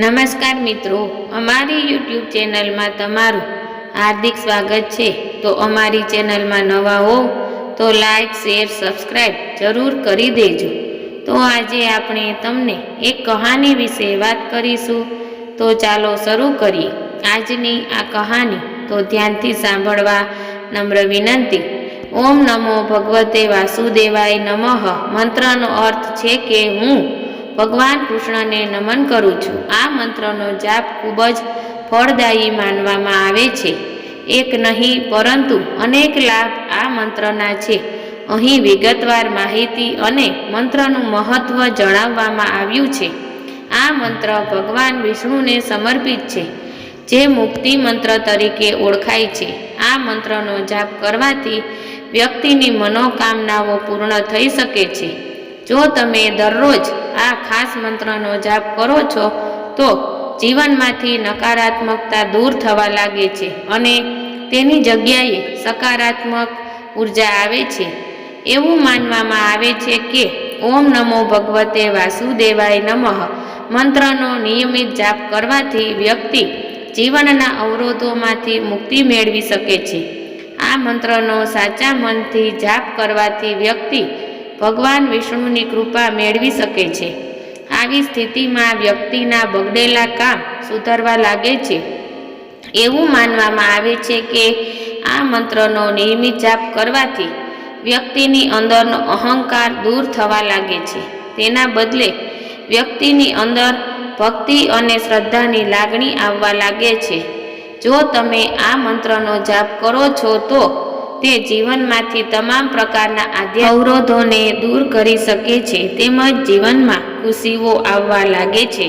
નમસ્કાર મિત્રો, અમારી યુટ્યુબ ચેનલમાં તમારું હાર્દિક સ્વાગત છે. તો અમારી ચેનલમાં નવા હો, તો લાઈક, શેર સબસ્ક્રાઈબ જરૂર કરી દેજો. તો આજે આપણે તમને એક કહાની વિશે વાત કરીશું. તો ચાલો શરૂ કરીએ. આજની આ કહાની તો ધ્યાનથી સાંભળવા નમ્ર વિનંતી. ઓમ નમો ભગવતે વાસુદેવાય નમઃ. મંત્રનો અર્થ છે કે હું ભગવાન કૃષ્ણને નમન કરું છું. આ મંત્રનો જાપ ખૂબ જ ફળદાયી માનવામાં આવે છે. એક નહીં, પરંતુ અનેક લાભ આ મંત્રના છે. અહીં વિગતવાર માહિતી અને મંત્રનું મહત્વ જણાવવામાં આવ્યું છે. આ મંત્ર ભગવાન વિષ્ણુને સમર્પિત છે, જે મુક્તિ મંત્ર તરીકે ઓળખાય છે. આ મંત્રનો જાપ કરવાથી વ્યક્તિની મનોકામનાઓ પૂર્ણ થઈ શકે છે. જો તમે દરરોજ આ ખાસ મંત્રનો જાપ કરો છો, તો જીવનમાંથી નકારાત્મકતા દૂર થવા લાગે છે અને તેની જગ્યાએ સકારાત્મક ઊર્જા આવે છે. એવું માનવામાં આવે છે કે, ઓમ નમો ભગવતે વાસુદેવાય નમઃ. મંત્રનો નિયમિત જાપ કરવાથી વ્યક્તિ જીવનના અવરોધોમાંથી મુક્તિ મેળવી શકે છે. આ મંત્રનો સાચા મનથી જાપ કરવાથી વ્યક્તિ ભગવાન વિષ્ણુની કૃપા મેળવી શકે છે. આવી સ્થિતિમાં વ્યક્તિના બગડેલા કામ સુધરવા લાગે છે. એવું માનવામાં આવે છે કે આ મંત્રનો નિયમિત જાપ કરવાથી વ્યક્તિની અંદરનો અહંકાર દૂર થવા લાગે છે. તેના બદલે વ્યક્તિની અંદર ભક્તિ અને શ્રદ્ધાની લાગણી આવવા લાગે છે. જો તમે આ મંત્રનો જાપ કરો છો તો તે જીવનમાંથી તમામ પ્રકારના આધ્યા અવરોધોને દૂર કરી શકે છે, તેમજ જીવનમાં ખુશીઓ આવવા લાગે છે.